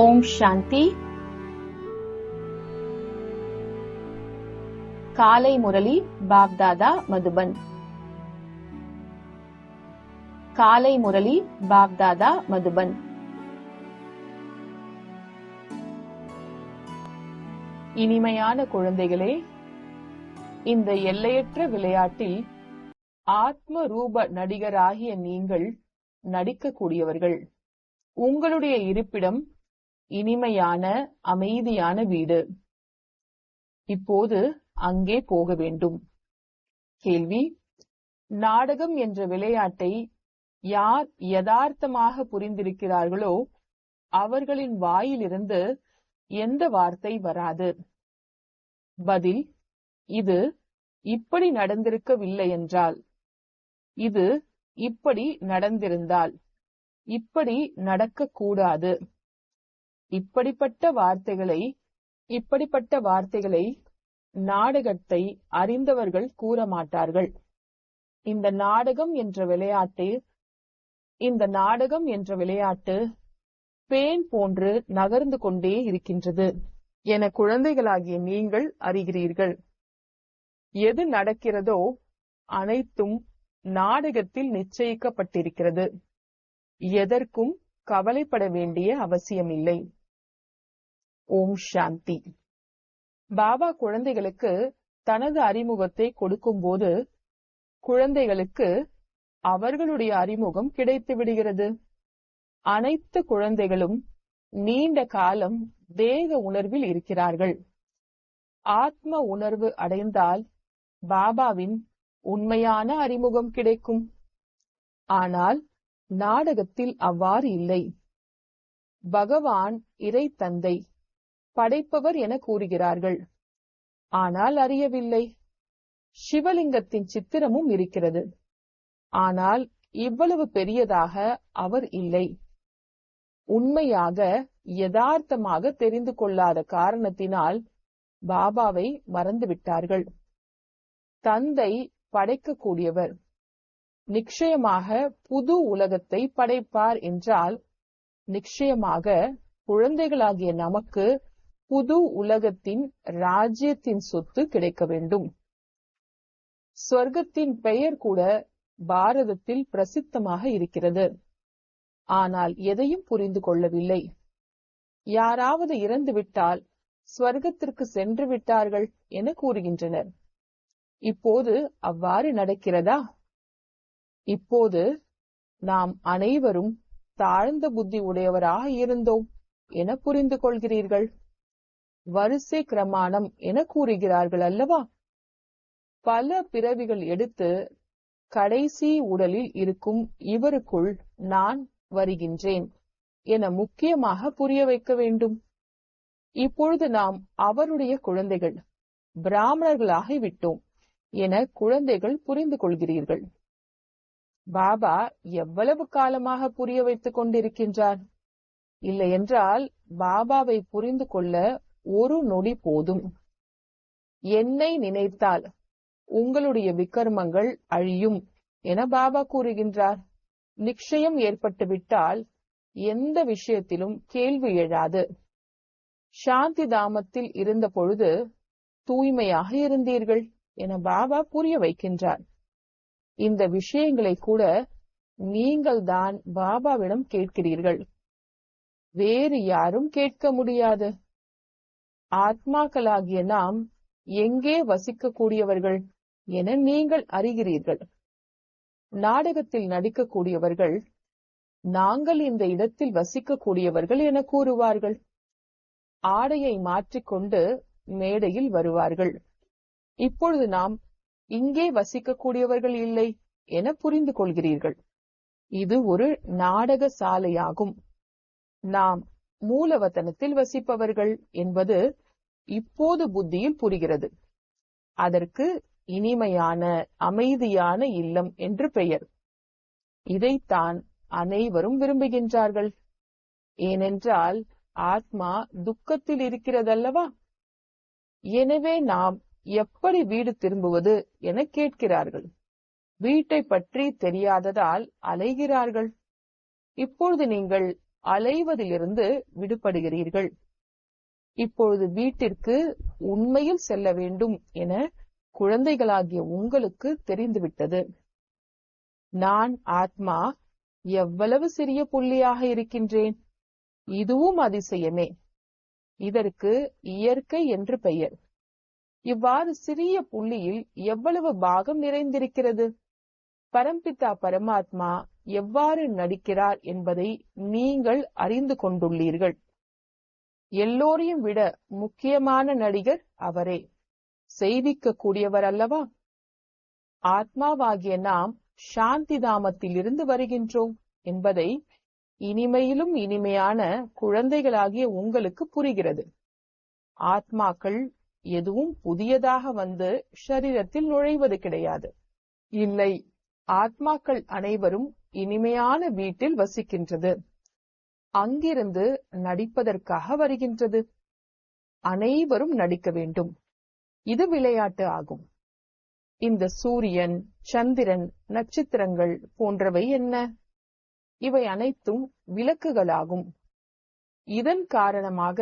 ஓம் சாந்தி. காலை முரளி பாப்தாதா மதுபன். காலை முரளி பாப்தாதா மதுபன். இனிமையான குழந்தைகளே இந்த எல்லையற்ற விளையாட்டில் ஆத்ம ரூப நடிகராகிய நீங்கள் நடிக்கக்கூடியவர்கள். உங்களுடைய இருப்பிடம் இனிமையான அமைதியான வீடு. இப்போது அங்கே போக வேண்டும். கேள்வி. நாடகம் என்ற விளையாட்டை யார் யதார்த்தமாக புரிந்திருக்கிறார்களோ அவர்களின் வாயிலிருந்து எந்த வார்த்தை வராது. பதில். இது இப்படி நடந்திருக்கவில்லை என்றால். இது இப்படி நடந்திருந்தால். இப்படி நடக்கக்கூடாது. இப்படிப்பட்ட வார்த்தைகளை இப்படிப்பட்ட வார்த்தைகளை நாடகத்தை அறிந்தவர்கள் கூற மாட்டார்கள். இந்த நாடகம் என்ற விளையாட்டு இந்த நாடகம் என்ற விளையாட்டு பேன் போன்று நகர்ந்து கொண்டே இருக்கின்றது என குழந்தைகளாகிய நீங்கள் அறிகிறீர்கள். எது நடக்கிறதோ அனைத்தும் நாடகத்தில் நிச்சயிக்கப்பட்டிருக்கிறது. எதற்கும் கவலைப்பட வேண்டிய அவசியமில்லை. ஓம் சாந்தி. பாபா குழந்தைகளுக்கு தனது அறிமுகத்தை கொடுக்கும்போது குழந்தைகளுக்கு அவர்களுடைய அறிமுகம் கிடைத்து விடுகிறது. அனைத்து குழந்தைகளும் நீண்ட காலம் தேக உணர்வில் இருக்கிறார்கள். ஆத்ம உணர்வு அடைந்தால் பாபாவின் உண்மையான அறிமுகம் கிடைக்கும். ஆனால் நாடகத்தில் அவ்வாறு இல்லை. பகவான் இறை தந்தை படைப்பவர் என கூறுகிறார்கள். ஆனால் அறியவில்லை. சிவலிங்கத்தின் சித்திரமும் இருக்கிறது. ஆனால் இவ்வளவு பெரியதாக அவர் இல்லை. உண்மையாக யதார்த்தமாக தெரிந்து கொள்ளாத காரணத்தினால் பாபாவை மறந்துவிட்டார்கள். தந்தை படைக்கக்கூடியவர். நிச்சயமாக புது உலகத்தை படைப்பார் என்றால் நிச்சயமாக குழந்தைகளாகிய நமக்கு புது உலகத்தின் ராஜ்யத்தின் சொத்து கிடைக்க வேண்டும். சொர்க்கத்தின் பெயர் கூட பாரதத்தில் பிரசித்தமாக இருக்கிறது. ஆனால் எதையும் புரிந்து கொள்ளவில்லை. யாராவது இறந்துவிட்டால் ஸ்வர்க்கத்திற்கு சென்று விட்டார்கள் என கூறுகின்றனர். இப்போது அவ்வாறு நடக்கிறதா? இப்போது நாம் அனைவரும் தாழ்ந்த புத்தி உடையவராக இருந்தோம் என புரிந்து கொள்கிறீர்கள். வரிசை கிரமாணம் என கூறுகிறார்கள் அல்லவா? பல பிறவிகள் எடுத்து கடைசி உடலில் இருக்கும் இவருக்குள் நான் வருகின்றேன் என முக்கியமாக புரிய வைக்க வேண்டும். இப்பொழுது நாம் அவருடைய குழந்தைகள் பிராமணர்களாகி விட்டோம் என குழந்தைகள் புரிந்து கொள்கிறீர்கள். பாபா எவ்வளவு காலமாக புரிய வைத்துக் கொண்டிருக்கின்றார்? இல்லையென்றால் பாபாவை புரிந்து கொள்ள ஒரு நொடி போதும். என்னை நினைத்தால் உங்களுடைய விக்கிரமங்கள் அழியும் என பாபா கூறுகின்றார். நிச்சயம் ஏற்பட்டுவிட்டால் எந்த விஷயத்திலும் கேள்வி எழாது. சாந்தி தாமத்தில் இருந்த பொழுது தூய்மையாக இருந்தீர்கள் என பாபா புரிய வைக்கின்றார். இந்த விஷயங்களை கூட நீங்கள் தான் பாபாவிடம் கேட்கிறீர்கள். வேறு யாரும் கேட்க முடியாது. ஆத்மாக்களாகிய நாம் எங்கே வசிக்கக்கூடியவர்கள் என நீங்கள் அறிகிறீர்கள். நாடகத்தில் நடிக்கக்கூடியவர்கள் நாங்கள் இந்த இடத்தில் வசிக்கக்கூடியவர்கள் என கூறுவார்கள். ஆடையை மாற்றிக்கொண்டு மேடையில் வருவார்கள். இப்பொழுது நாம் இங்கே வசிக்கக்கூடியவர்கள் இல்லை என புரிந்து கொள்கிறீர்கள். இது ஒரு நாடக சாலையாகும். நாம் மூலவத்தனத்தில் வசிப்பவர்கள் என்பது இப்போது புத்தியில் புரிகிறது. அதற்கு இனிமையான அமைதியான இல்லம் என்று பெயர். இதைத்தான் அனைவரும் விரும்புகின்றார்கள். ஏனென்றால் ஆத்மா துக்கத்தில் இருக்கிறதல்லவா? எனவே நாம் எப்படி வீடு திரும்புவது என கேட்கிறார்கள். வீட்டை பற்றி தெரியாததால் அலைகிறார்கள். இப்பொழுது நீங்கள் அலைவதிலிருந்து விடுபடுகிறீர்கள். இப்பொழுது வீட்டிற்கு உண்மையில் செல்ல வேண்டும் என குழந்தைகளாகிய உங்களுக்கு தெரிந்துவிட்டது. நான் ஆத்மா எவ்வளவு சிறிய புள்ளியாக இருக்கின்றேன்? இதுவும் அதிசயமே. இதற்கு இயற்கை என்று பெயர். இவ்வாறு சிறிய புள்ளியில் எவ்வளவு பாகம் நிறைந்திருக்கிறது? பரம்பிதா பரமாத்மா எவ்வாறு நடிக்கிறார் என்பதை நீங்கள் அறிந்து கொண்டுள்ளீர்கள். எல்லோரையும் விட முக்கியமான நடிகர் அவரே. செய்திக்க கூடியவர் அல்லவா ஆத்மாவாகிய நாம் சாந்தி தாமத்திலிருந்து வருகின்றோம் என்பதை இனிமையிலும் இனிமையான குழந்தைகளாகிய உங்களுக்கு புரிகிறது. ஆத்மாக்கள் எதுவும் புதியதாக வந்து ஷரீரத்தில் நுழைவது கிடையாது. இல்லை ஆத்மாக்கள் அனைவரும் இனிமையான வீட்டில் வசிக்கின்றது. அங்கிருந்து நடிப்பதற்காக வருகின்றது. அனைவரும் நடிக்க வேண்டும். இது விளையாட்டு ஆகும். இந்த சூரியன் சந்திரன் நட்சத்திரங்கள் போன்றவை என்ன? இவை அனைத்தும் விளக்குகளாகும். இதன் காரணமாக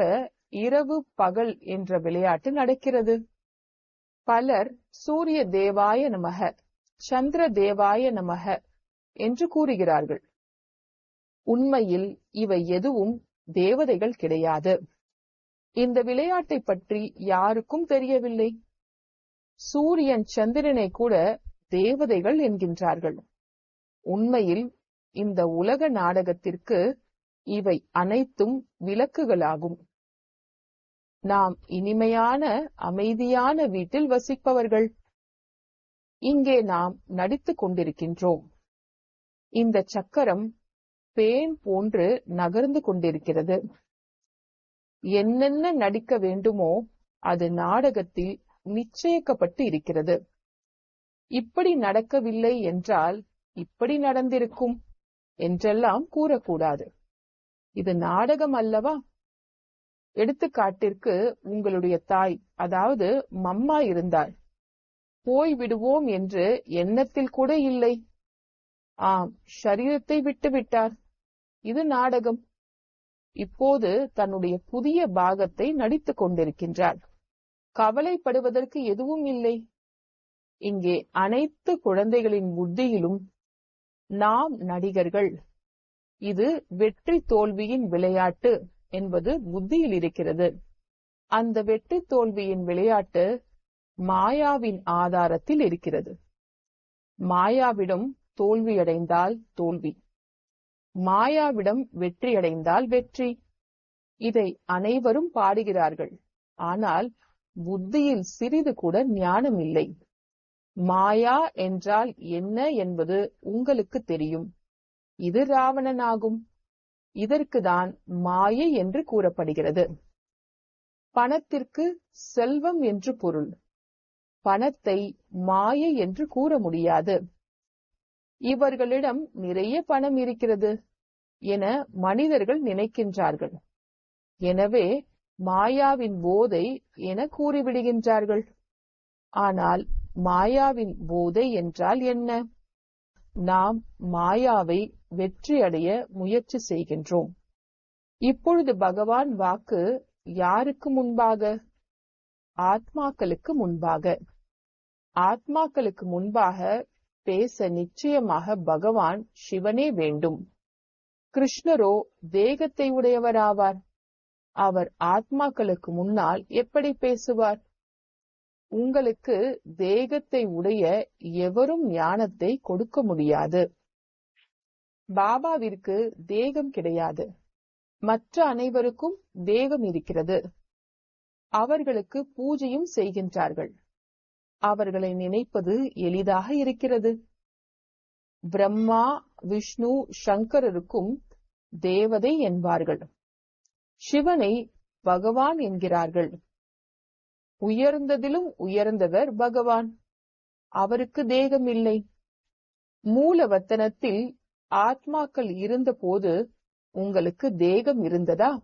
இரவு பகல் என்ற விளையாட்டு நடக்கிறது. பலர் சூரிய தேவாய நமக சந்திர தேவாய நமக என்று கூறுகிறார்கள். உண்மையில் இவை எதுவும் தேவதைகள் கிடையாது. இந்த விளையாட்டை பற்றி யாருக்கும் தெரியவில்லை. சூரியன் சந்திரனை கூட தேவதைகள் என்கின்றார்கள். உண்மையில் இந்த உலக நாடகத்திற்கு இவை அனைத்தும் விளக்குகளாகும். நாம் இனிமையான அமைதியான வீட்டில் வசிப்பவர்கள். இங்கே நாம் நடித்துக் கொண்டிருக்கின்றோம். இந்த சக்கரம் பேன் போன்று நகர்ந்து கொண்டிருக்கிறது. என்னென்ன நடிக்க வேண்டுமோ அது நாடகத்தில் நிச்சயிக்கப்பட்டு இருக்கிறது. இப்படி நடக்கவில்லை என்றால் இப்படி நடந்திருக்கும் என்றெல்லாம் கூறக்கூடாது. இது நாடகம் அல்லவா? எடுத்துக்காட்டிற்கு உங்களுடைய தாய் அதாவது மம்மா இருந்தார் போய் விடுவோம் என்று எண்ணத்தில் கூட இல்லை. ஆம் சரீரத்தை விட்டு விட்டார் இது நாடகம். இப்போது தன்னுடைய புதிய பாகத்தை நடித்துக் கொண்டிருக்கின்றார். கவலைப்படுவதற்கு எதுவும் இல்லை. இங்கே அனைத்து குழந்தைகளின் புத்தியிலும் நாம் நடிகர்கள். இது வெற்றி தோல்வியின் விளையாட்டு என்பது புத்தியில் இருக்கிறது. அந்த வெற்றி தோல்வியின் விளையாட்டு மாயாவின் ஆதாரத்தில் இருக்கிறது. மாயாவிடம் தோல்வியடைந்தால் தோல்வி. மாயாவிடம் வெற்றியடைந்தால் வெற்றி. இதை அனைவரும் பாடுகிறார்கள். ஆனால் புத்தியில் சிறிது கூட ஞானம் இல்லை. மாயா என்றால் என்ன என்பது உங்களுக்கு தெரியும். இது ராவணனாகும். இதற்குதான் மாயை என்று கூறப்படுகிறது. பணத்திற்கு செல்வம் என்று பொருள். பணத்தை மாயை என்று கூற முடியாது. இவர்களிடம் நிறைய பணம் இருக்கிறது என மனிதர்கள் நினைக்கின்றார்கள். எனவே மாயாவின் போதை என கூறிவிடுகின்றார்கள். ஆனால் மாயாவின் போதை என்றால் என்ன? நாம் மாயாவை வெற்றியடைய முயற்சி செய்கின்றோம். இப்பொழுது பகவான் வாக்கு யாருக்கு முன்பாக? ஆத்மாக்களுக்கு முன்பாக. ஆத்மாக்களுக்கு முன்பாக பேச நிச்சயமாக பகவான் சிவனே வேண்டும். கிருஷ்ணரோ தேகத்தை உடையவராவார். அவர் ஆத்மாக்களுக்கு முன்னால் எப்படி பேசுவார்? உங்களுக்கு தேகத்தை உடைய எவரும் ஞானத்தை கொடுக்க முடியாது. பாபாவிற்கு தேகம் கிடையாது. மற்ற அனைவருக்கும் தேகம் இருக்கிறது. அவர்களுக்கு பூஜையும் செய்கின்றார்கள். அவர்களை நினைப்பது எளிதாக இருக்கிறது. பிரம்மா விஷ்ணு சங்கரருக்கும் தேவதை என்பார்கள். சிவனை பகவான் என்கிறார்கள். உயர்ந்ததிலும் உயர்ந்தவர் பகவான். அவருக்கு தேகம் இல்லை மூலவத்தனத்தில் ஆத்மாக்கள் இருந்தபோது உங்களுக்கு தேகம் இருந்ததா?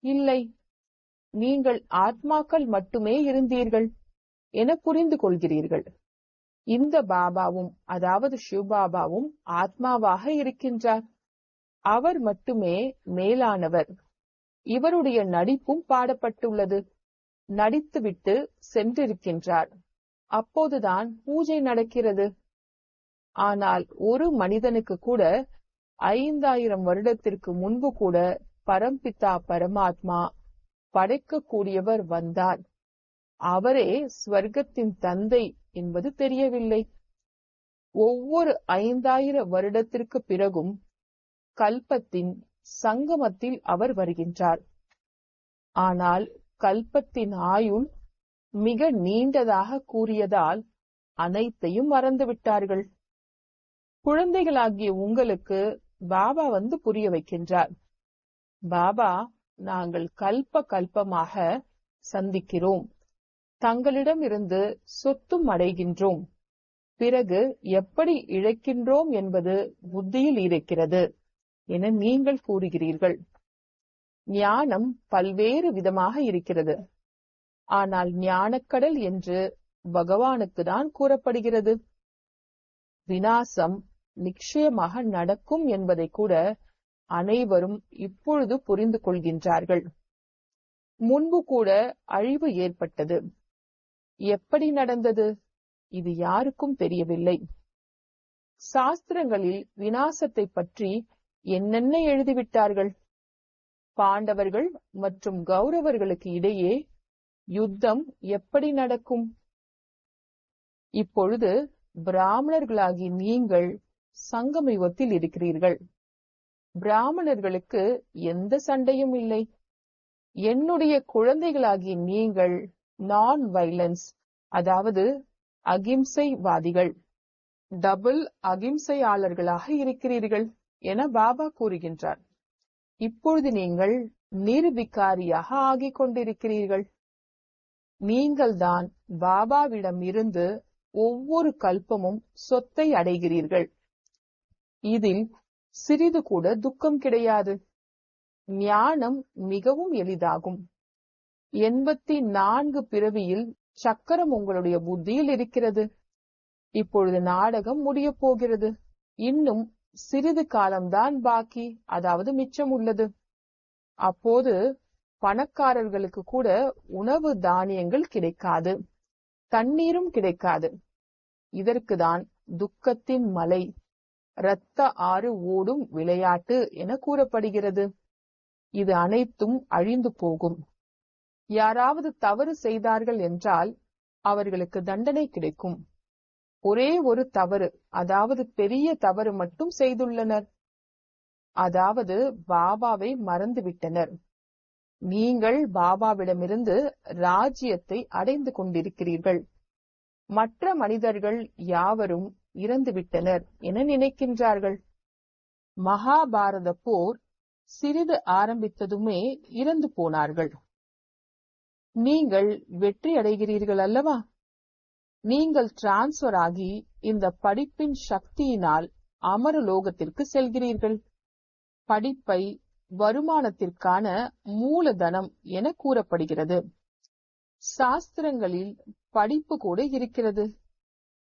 இல்லை. நீங்கள் ஆத்மாக்கள் மட்டுமே இருந்தீர்கள். என புரிந்து கொள்கிறீர்கள். இந்த பாபாவும் அதாவது சிவபாபாவும் ஆத்மாவாக இருக்கின்றார். அவர் மட்டுமே மேலானவர். இவருடைய நடிப்பும் பாடப்பட்டுள்ளது. நடித்துவிட்டு சென்றிருக்கின்றார். அப்போதுதான் பூஜை நடக்கிறது. ஆனால் ஒரு மனிதனுக்கு கூட ஐந்தாயிரம் வருடத்திற்கு முன்பு கூட பரம்பிதா பரமாத்மா படைக்கக்கூடியவர் வந்தார். அவரே ஸ்வர்க்கத்தின் தந்தை என்பது தெரியவில்லை. ஒவ்வொரு ஐந்தாயிர வருடத்திற்கு பிறகும் கல்பத்தின் சங்கமத்தில் அவர் வருகின்றார். ஆனால் கல்பத்தின் ஆயுள் மிக நீண்டதாக கூறியதால் அனைத்தையும் மறந்துவிட்டார்கள். குழந்தைகளாகிய உங்களுக்கு பாபா வந்து புரிய வைக்கின்றார். பாபா நாங்கள் கல்ப கல்பமாக சந்திக்கிறோம். தங்களிடம் இருந்து சொத்தும் அடைகின்றோம். பிறகு எப்படி இழைக்கின்றோம் என்பது புத்தியில் இருக்கிறது என நீங்கள் கூறுகிறீர்கள். ஞானம் பல்வேறு விதமாக இருக்கிறது. ஆனால் ஞானக்கடல் என்று பகவானுக்கு தான் கூறப்படுகிறது. வினாசம் நிச்சயமாக நடக்கும் என்பதை கூட அனைவரும் இப்பொழுது புரிந்து கொள்கின்றார்கள். முன்பு கூட அழிவு ஏற்பட்டது. எப்படி நடந்தது? இது யாருக்கும் தெரியவில்லை. சாஸ்திரங்களில் வினாசத்தை பற்றி என்னென்ன எழுதிவிட்டார்கள்? பாண்டவர்கள் மற்றும் கௌரவர்களுக்கு இடையே யுத்தம் எப்படி நடக்கும்? இப்பொழுது பிராமணர்களாகி நீங்கள் சங்கம் யுகத்தில் இருக்கிறீர்கள். பிராமணர்களுக்கு எந்த சண்டையும் இல்லை. என்னுடைய குழந்தைகளாகி நீங்கள் நான் வைலன்ஸ் அதாவது அகிம்சைவாதிகள். டபுள் அகிம்சையாளர்களாக இருக்கிறீர்கள் என பாபா கூறுகின்றார். இப்பொழுது நீங்கள் நிர்விகாரியாக ஆகிக் கொண்டிருக்கிறீர்கள். நீங்கள்தான் பாபாவிடம் இருந்து ஒவ்வொரு கல்பமும் சொத்தை அடைகிறீர்கள். இதில் சிறிது கூட துக்கம் கிடையாது. ஞானம் மிகவும் எளிதாகும். எண்பத்தி நான்கு பிறவியில் சக்கரம் உங்களுடைய புத்தியில் இருக்கிறது. இப்பொழுது நாடகம் முடிய போகிறது. இன்னும் சிறிது காலம்தான் பாக்கி. அதாவது மிச்சம் உள்ளது. அப்போது பணக்காரர்களுக்கு கூட உணவு தானியங்கள் கிடைக்காது. தண்ணீரும் கிடைக்காது. இதற்குதான் துக்கத்தின் மலை இரத்த ஆறு ஓடும் விளையாட்டு என கூறப்படுகிறது. இது அனைத்தும் அழிந்து போகும். யாராவது தவறு செய்தார்கள் என்றால் அவர்களுக்கு தண்டனை கிடைக்கும். ஒரே ஒரு தவறு அதாவது பெரிய தவறு மட்டும் செய்துள்ளனர். அதாவது பாபாவை மறந்துவிட்டனர். நீங்கள் பாபாவிடமிருந்து ராஜ்யத்தை அடைந்து கொண்டிருக்கிறீர்கள். மற்ற மனிதர்கள் யாவரும் இறந்துவிட்டனர் என நினைக்கின்றார்கள். மகாபாரத போர் சிறிது ஆரம்பித்ததுமே இறந்து போனார்கள். நீங்கள் வெற்றி அடைகிறீர்கள் அல்லவா? நீங்கள் டிரான்ஸ்பர் ஆகி இந்த படிப்பின் சக்தியினால் அமரலோகத்திற்கு செல்கிறீர்கள். படிப்பை வருமானத்திற்கான மூலதனம் என கூறப்படுகிறது. சாஸ்திரங்களில் படிப்பு கூட இருக்கிறது.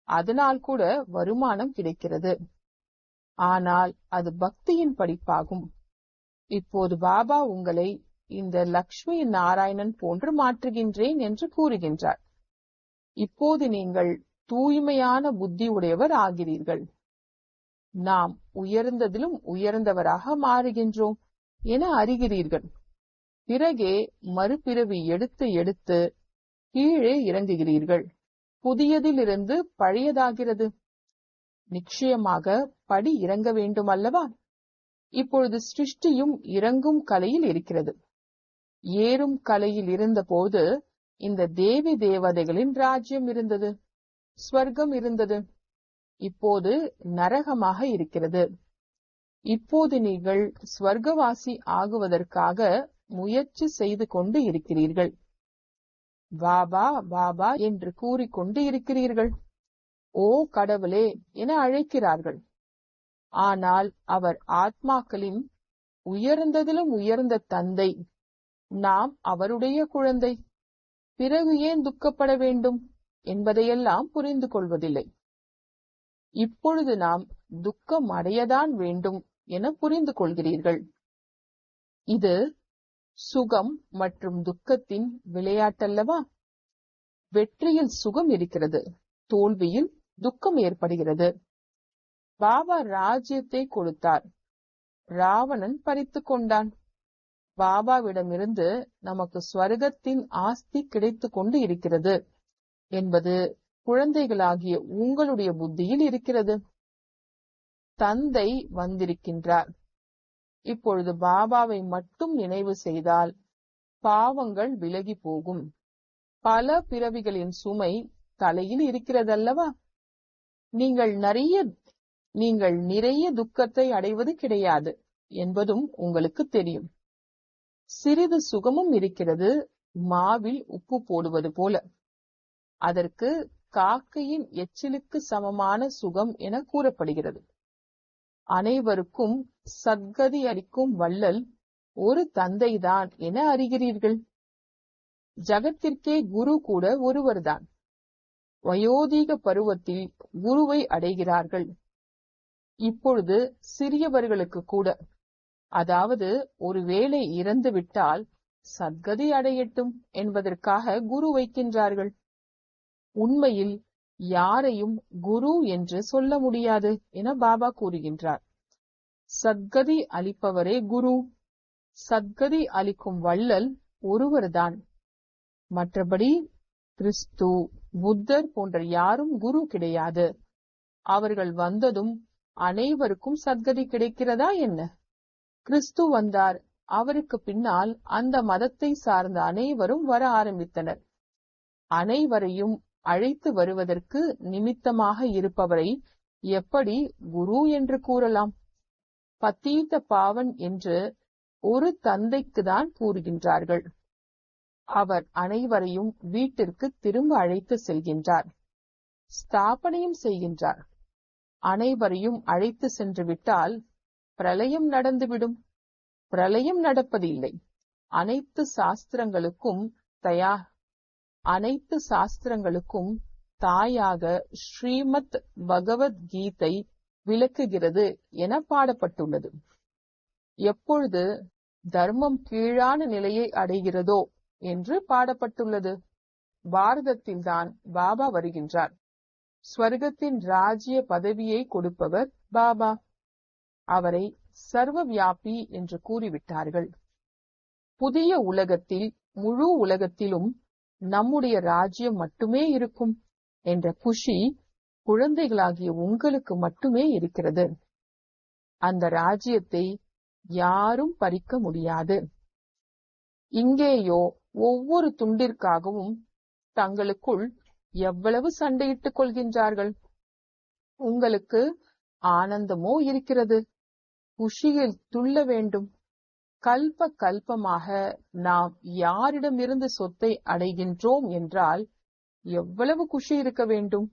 அதனால் கூட வருமானம் கிடைக்கிறது. ஆனால் அது பக்தியின் படிப்பாகும். இப்போது பாபா உங்களை இந்த லக்ஷ்மி நாராயணன் போன்று மாற்றுகின்றேன் என்று கூறுகின்றார் இப்போது நீங்கள் தூய்மையான புத்தி உடையவர் ஆகிறீர்கள். நாம் உயர்ந்ததிலும் உயர்ந்தவராக மாறுகின்றோம் என அறிகிறீர்கள். பிறகே மறுபிறவி எடுத்து எடுத்து கீழே இறங்குகிறீர்கள். புதியதிலிருந்து பழையதாகிறது. நிச்சயமாக படி இறங்க வேண்டும் அல்லவா இப்பொழுது சிருஷ்டியும் இறங்கும் கலையில் இருக்கிறது. ஏறும் கலையில் இருந்தபோது இந்த தேவி தேவதைகளின் ராஜ்யம் இருந்தது ஸ்வர்க்கம் இருந்தது. இப்போது நரகமாக இருக்கிறது. இப்போது நீங்கள் ஸ்வர்க்கவாசி ஆகுவதற்காக முயற்சி செய்து கொண்டு இருக்கிறீர்கள். பாபா பாபா என்று கூறிக்கொண்டு இருக்கிறீர்கள். ஓ கடவுளே என அழைக்கிறார்கள். ஆனால் அவர் ஆத்மாக்களின் உயர்ந்ததிலும் உயர்ந்த தந்தை நாம் அவருடைய குழந்தை. பிறகு ஏன் துக்கப்பட வேண்டும் என்பதையெல்லாம் புரிந்து கொள்வதில்லை. இப்பொழுது நாம் துக்கம் அடையதான் வேண்டும் என புரிந்து கொள்கிறீர்கள். இது சுகம் மற்றும் துக்கத்தின் விளையாட்டல்லவா? வெற்றியில் சுகம் இருக்கிறது தோல்வியில் துக்கம் ஏற்படுகிறது. பாபா ராஜ்யத்தை கொடுத்தார். ராவணன் பறித்து கொண்டான். பாபாவிடமிருந்து நமக்கு ஸ்வர்கத்தின் ஆஸ்தி கிடைத்து கொண்டு இருக்கிறது என்பது குழந்தைகளாகிய உங்களுடைய புத்தியில் இருக்கிறது. தந்தை வந்திருக்கின்றார். இப்பொழுது பாபாவை மட்டும் நினைவு செய்தால் பாவங்கள் விலகி போகும். பல பிறவிகளின் சுமை தலையில் இருக்கிறதல்லவா? நீங்கள் நிறைய நீங்கள் நிறைய துக்கத்தை அடைவது கிடையாது என்பதும் உங்களுக்கு தெரியும். சிறிது சுகமும் இருக்கிறது. மாவில் உப்பு போடுவது போல. அதற்கு காக்கையின் எச்சிலுக்கு சமமான சுகம் என கூறப்படுகிறது. அனைவருக்கும் சத்கதி அளிக்கும் வள்ளல் ஒரு தந்தைதான் என அறிகிறீர்கள். ஜகத்திற்கே குரு கூட ஒருவர்தான். வயோதீக பருவத்தில் குருவை அடைகிறார்கள். இப்பொழுது சிறியவர்களுக்கு கூட. அதாவது ஒருவேளை இறந்துவிட்டால் சத்கதி அடையட்டும் என்பதற்காக குரு வைக்கின்றார்கள். உண்மையில் யாரையும் குரு என்று சொல்ல முடியாது என பாபா கூறுகின்றார். சத்கதி அளிப்பவரே குரு. சத்கதி அளிக்கும் வள்ளல் ஒருவர்தான். மற்றபடி கிறிஸ்து புத்தர் போன்ற யாரும் குரு கிடையாது. அவர்கள் வந்ததும் அனைவருக்கும் சத்கதி கிடைக்கிறதா என்ன? கிறிஸ்து வந்தார். அவருக்கு பின்னால் அந்த மதத்தை சார்ந்த அனைவரும் வர ஆரம்பித்தனர். அனைவரையும் அழைத்து வருவதற்கு நிமித்தமாக இருப்பவரை எப்படி குரு என்று கூறலாம்? பத்தீத பாவன் என்று ஒரு தந்தைக்கு தான் கூறுகின்றார்கள். அவர் அனைவரையும் வீட்டிற்கு திரும்ப அழைத்து செல்கின்றார். ஸ்தாபனையும் செய்கின்றார். அனைவரையும் அழைத்து சென்று விட்டால் பிரளயம் நடந்துவிடும். பிரளயம் நடப்பதில்லை. அனைத்து சாஸ்திரங்களுக்கும் தயா அனைத்து சாஸ்திரங்களுக்கும் தாயாக ஸ்ரீமத் பகவத்கீதை விளக்குகிறது என பாடப்பட்டுள்ளது. எப்பொழுது தர்மம் கீழான நிலையை அடைகிறதோ என்று பாடப்பட்டுள்ளது. பாரதத்தில்தான் பாபா வருகின்றார். ஸ்வர்க்கத்தின் ராஜ்ய பதவியை கொடுப்பவர் பாபா. அவரை சர்வ வியாபி என்று கூறிவிட்டார்கள். புதிய உலகத்தில் முழு உலகத்திலும் நம்முடைய ராஜ்யம் மட்டுமே இருக்கும் என்ற குஷி குழந்தைகளாகிய உங்களுக்கு மட்டுமே இருக்கிறது. அந்த ராஜ்யத்தை யாரும் பறிக்க முடியாது. இங்கேயோ ஒவ்வொரு துண்டிற்காகவும் தங்களுக்குள் எவ்வளவு சண்டையிட்டுக் கொள்கின்றார்கள்? உங்களுக்கு ஆனந்தமோ இருக்கிறது? குஷியில் துள்ள வேண்டும். கல்ப கல்பமாக நாம் யாரிடமிருந்து சொத்தை அடைகின்றோம் என்றால் எவ்வளவு குஷி இருக்க வேண்டும்?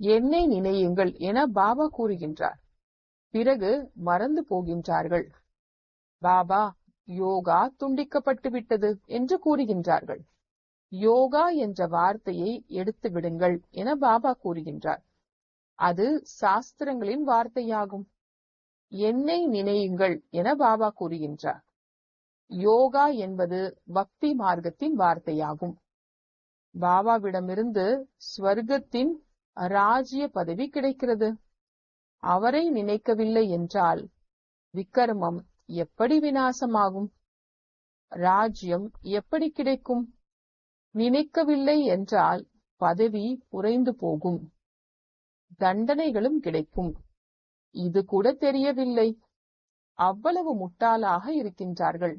என்னை நினையுங்கள் என பாபா கூறுகின்றார். பிறகு மறந்து போகின்றார்கள். பாபா யோகா துண்டிக்கப்பட்டு விட்டது என்று கூறுகின்றார்கள். யோகா என்ற வார்த்தையை எடுத்து விடுங்கள் என பாபா கூறுகின்றார். அது சாஸ்திரங்களின் வார்த்தையாகும். என்னை நினையுங்கள் என பாபா கூறுகின்றார். யோகா என்பது பக்தி மார்க்கத்தின் வார்த்தையாகும். பாபாவிடமிருந்து ஸ்வர்க்கத்தின் ராஜ்ய பதவி கிடைக்கிறது. அவரை நினைக்கவில்லை என்றால் விக்கிரமம் எப்படி வினாசமாகும் ராஜ்யம் எப்படி கிடைக்கும்? நினைக்கவில்லை என்றால் பதவி குறைந்து போகும். தண்டனைகளும் கிடைக்கும். இது கூட தெரியவில்லை. அவ்வளவு முட்டாளாக இருக்கின்றார்கள்.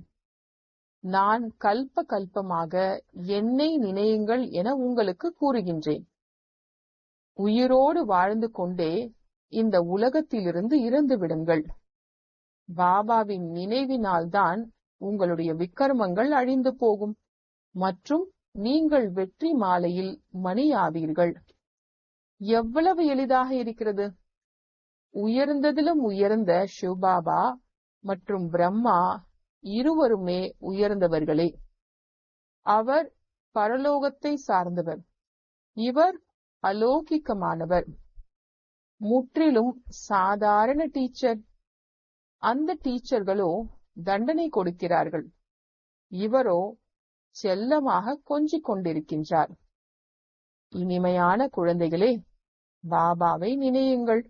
நான் கல்ப கல்பமாக என்னை நினையுங்கள் என உங்களுக்கு கூறுகின்றேன். உயிரோடு வாழ்ந்து கொண்டே இந்த உலகத்திலிருந்து இறந்து விடுங்கள். பாபாவின் நினைவினால்தான் உங்களுடைய விக்கிரமங்கள் அழிந்து போகும். மற்றும் நீங்கள் வெற்றி மாலையில் மணியாவீர்கள். எவ்வளவு எளிதாக இருக்கிறது. உயர்ந்ததிலும் உயர்ந்த சிவபாபா மற்றும் பிரம்மா இருவருமே உயர்ந்தவர்களே. அவர் பரலோகத்தை சார்ந்தவர். இவர் அலௌகிக்கமானவர். முற்றிலும் சாதாரண டீச்சர். அந்த டீச்சர்களோ தண்டனை கொடுக்கிறார்கள். இவரோ செல்லமாக கொஞ்சிக் கொண்டிருக்கின்றார். இனிமையான குழந்தைகளே பாபாவை நினையுங்கள்.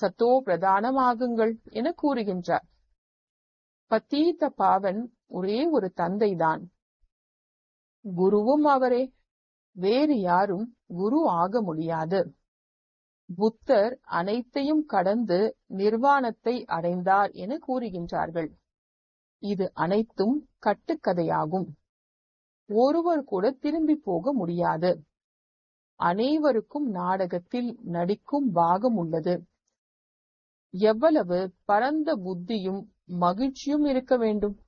சத்தோ பிரதானமாகுங்கள் என கூறுகின்றார். பத்தீத்த பாவன் ஒரே ஒரு தந்தைதான். குருவும் அவரே வேறு யாரும் குரு ஆக முடியாது. புத்தர் அனைத்தையும் கடந்து நிர்வாணத்தை அடைந்தார் என கூறுகின்றார்கள். இது அனைத்தும் கட்டுக்கதையாகும். ஒருவர் கூட திரும்பி போக முடியாது. அனைவருக்கும் நாடகத்தில் நடிக்கும் பாகம் உள்ளது. எவ்வளவு பரந்த புத்தியும் மகிழ்ச்சியும் இருக்க வேண்டும்?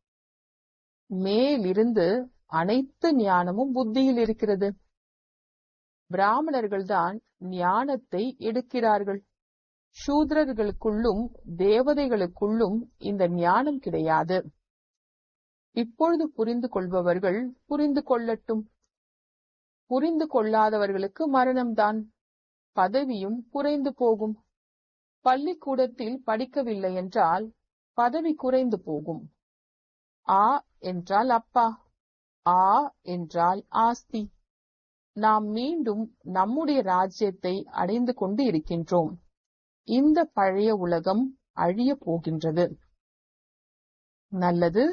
மேலிருந்து அனைத்து ஞானமும் புத்தியில் இருக்கிறது. பிராமணர்கள்தான் ஞானத்தை எடுக்கிறார்கள். சூத்ரர்களுக்குள்ளும் தேவதைகளுக்குள்ளும் இந்த ஞானம் கிடையாது. இப்பொழுது புரிந்து கொள்பவர்கள் புரிந்து கொள்ளட்டும். புரிந்து கொள்ளாதவர்களுக்கு மரணம்தான். பதவியும் குறைந்து போகும். பள்ளிக்கூடத்தில் படிக்கவில்லை என்றால் பதவி குறைந்து போகும். ஆ என்றால் அப்பா ஆ என்றால் ஆஸ்தி. நாம் மீண்டும் நம்முடைய ராஜ்யத்தை அடைந்து கொண்டு இருக்கின்றோம் இந்த பழைய உலகம் அழிய போகின்றது. நல்லது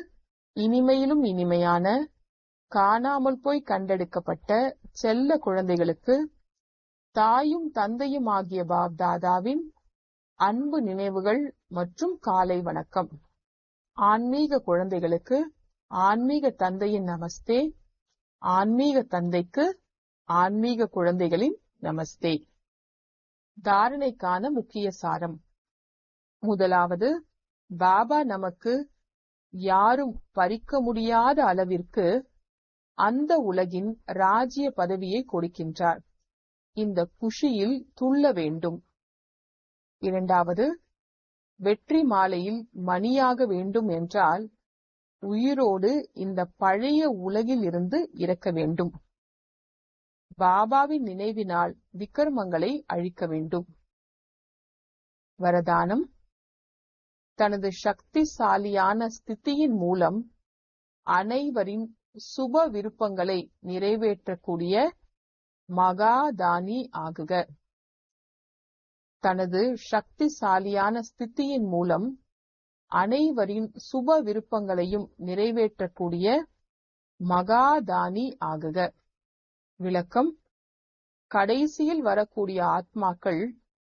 இனிமையிலும் இனிமையான காணாமல் போய் கண்டெடுக்கப்பட்ட செல்ல குழந்தைகளுக்கு தாயும் தந்தையும் ஆகிய பாப்தாதாவின் அன்பு நினைவுகள் மற்றும் காலை வணக்கம். ஆன்மீக குழந்தைகளுக்கு ஆன்மீக தந்தையின் நமஸ்தே. ஆன்மீக தந்தைக்கு ஆன்மீக குழந்தைகளின் நமஸ்தே. தாரணைக்கான முக்கிய சாரம். முதலாவது பாபா நமக்கு யாரும் பறிக்க முடியாத அளவிற்கு அந்த உலகின் ராஜ்ய பதவியை கொடுக்கின்றார். இந்த குஷியில் துள்ள வேண்டும். இரண்டாவது வெற்றி மாலையில் மணியாக வேண்டும் என்றால் உயிரோடு இந்த பழைய உலகில் இருந்து இறக்க வேண்டும். பாபாவின் நினைவினால் விக்ரமங்களை அழிக்க வேண்டும். வரதானம் தனது சக்திசாலியான ஸ்திதியின் மூலம் அனைவரின் சுப விருப்பங்களை நிறைவேற்றக்கூடிய மகாதானி ஆகுக. தனது சக்திசாலியான ஸ்தித்தியின் மூலம் அனைவரின் சுப விருப்பங்களையும் நிறைவேற்றக்கூடிய மகாதானி ஆகுக. விளக்கம். கடைசியில் வரக்கூடிய ஆத்மாக்கள்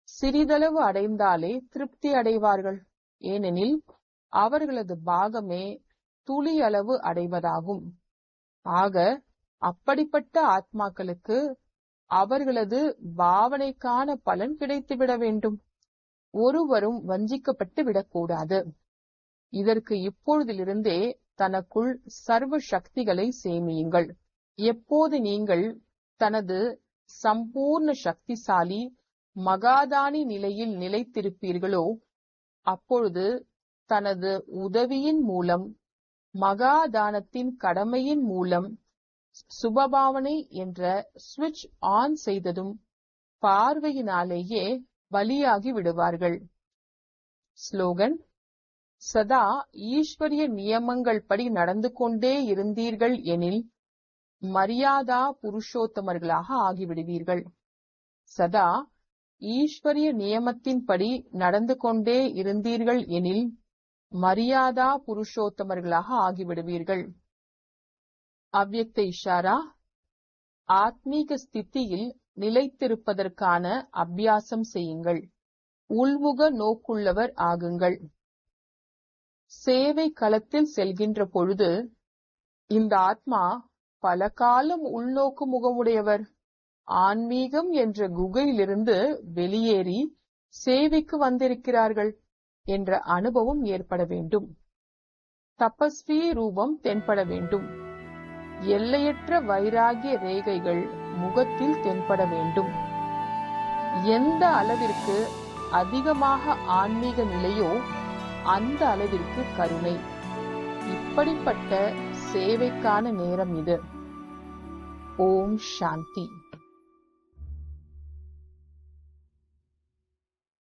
சிறிதளவு அடைந்தாலே திருப்தி அடைவார்கள். ஏனெனில் அவர்களது பாகமே துளியளவு அடைவதாகும். ஆக அப்படிப்பட்ட ஆத்மாக்களுக்கு அவர்களது பாவனைக்கான பலன் கிடைத்துவிட வேண்டும். ஒருவரும் வஞ்சிக்கப்பட்டு விடக்கூடாது. இதற்கு இப்பொழுதிலிருந்தே தனக்குள் சர்வ சக்திகளை சேமியுங்கள். எப்போது நீங்கள் தனது சம்பூர்ண சக்திசாலி மகாதானி நிலையில் நிலைத்திருப்பீர்களோ அப்பொழுது தனது உதவியின் மூலம் மகாதானத்தின் கடமையின் மூலம் சுபபாவனை என்ற சுவிட்ச் ஆன் செய்ததும் பார்வையினாலேயே பலியாகி விடுவார்கள். ஸ்லோகன் சதா ஈஸ்வரிய நியமங்கள் படி நடந்து கொண்டே இருந்தீர்கள் எனில் மரியாதா புருஷோத்தமர்களாக ஆகிவிடுவீர்கள். சதா ஈஸ்வரிய நியமத்தின்படி நடந்து கொண்டே இருந்தீர்கள் எனில் மரியாதா புருஷோத்தமர்களாக ஆகிவிடுவீர்கள். அவ்யக்த இஷாரா ஆத்மீக ஸ்தித்தியில் நிலைத்திருப்பதற்கான அபியாசம் செய்யுங்கள். உள்முக நோக்குள்ளவர் ஆகுங்கள். சேவை களத்தில் செல்கின்ற பொழுது இந்த ஆத்மா பல காலம் உள்நோக்கு முகமுடையவர். ஆன்மீகம் என்ற குகையிலிருந்து வெளியேறி சேவைக்கு வந்திருக்கிறார்கள் என்ற அனுபவம் ஏற்பட வேண்டும். தபஸ்வி ரூபம் தென்பட வேண்டும். எல்லையற்ற வைராகிய ரேகைகள் முகத்தில் தென்பட வேண்டும். எந்த அளவிற்கு அதிகமாக ஆன்மீக நிலையோ அந்த அளவிற்கு கருணை. இப்படிப்பட்ட சேவைக்கான நேரம் இது. ஓம் சாந்தி.